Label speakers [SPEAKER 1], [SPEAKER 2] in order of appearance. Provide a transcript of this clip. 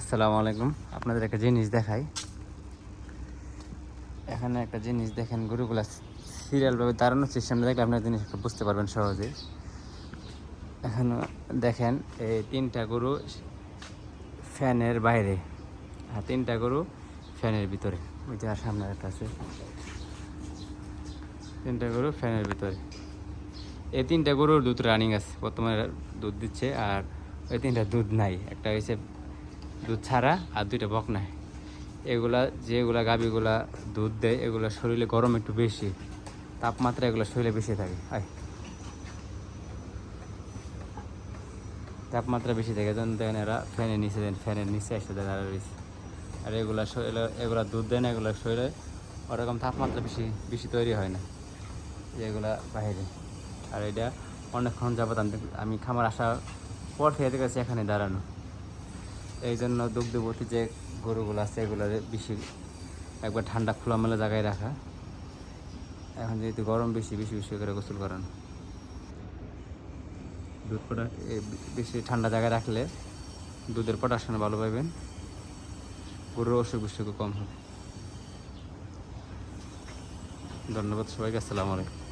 [SPEAKER 1] আসসালামু আলাইকুম। আপনাদের একটা জিনিস দেখাই। এখানে একটা জিনিস দেখেন, গরুগুলা সিরিয়ালভাবে দাঁড়ানোর সিস্টেমটা দেখলে আপনার জিনিসটা বুঝতে পারবেন সহজেই। এখানে দেখেন, এই তিনটা গরু ফ্যানের বাইরে আর তিনটা গরু ফ্যানের ভিতরে। ওই যে সামনে একটা আছে। তিনটা গরু ফ্যানের ভিতরে। এই তিনটা গরুর দুধ রানিং আছে। বর্তমানে দুধ দিচ্ছে আর ওই তিনটা দুধ নাই। একটা হয়েছে দুধ ছাড়া আর দুইটা বক নাই। এগুলা যেগুলা গাভিগুলা দুধ দেয়, এগুলা শরীরে গরম একটু বেশি, তাপমাত্রা এগুলো শরীরে বেশি থাকে। তাপমাত্রা বেশি থাকে যখন দেখেন এরা ফ্যানের নিচে দেন, ফ্যানের নিচে এসে দাঁড়া রয়েছে আর এগুলা শরীরে, এগুলা দুধ দেয় না, এগুলা শরীরে ওরকম তাপমাত্রা বেশি বেশি তৈরি হয় না। যেগুলা বাইরে। আর এটা অনেকক্ষণ যাবত আমি খামার আসার পর থেকে দেখেছি এখানে দাঁড়ানো। এই জন্য দুগ্ধবতী যে গরুগুলো আছে এগুলোর বেশি একবার ঠান্ডা খোলামেলা জায়গায় রাখা। এখন যেহেতু গরম বেশি বেশি বেশি করে গোসল করানো। দুধ প্রোডাক্ট বেশি ঠান্ডা জায়গায় রাখলে দুধের প্রোডাকশন ভালো পাবেন। গরুর অসুখ বিসুখও কম হবে। ধন্যবাদ সবাইকে, আসসালামু আলাইকুম।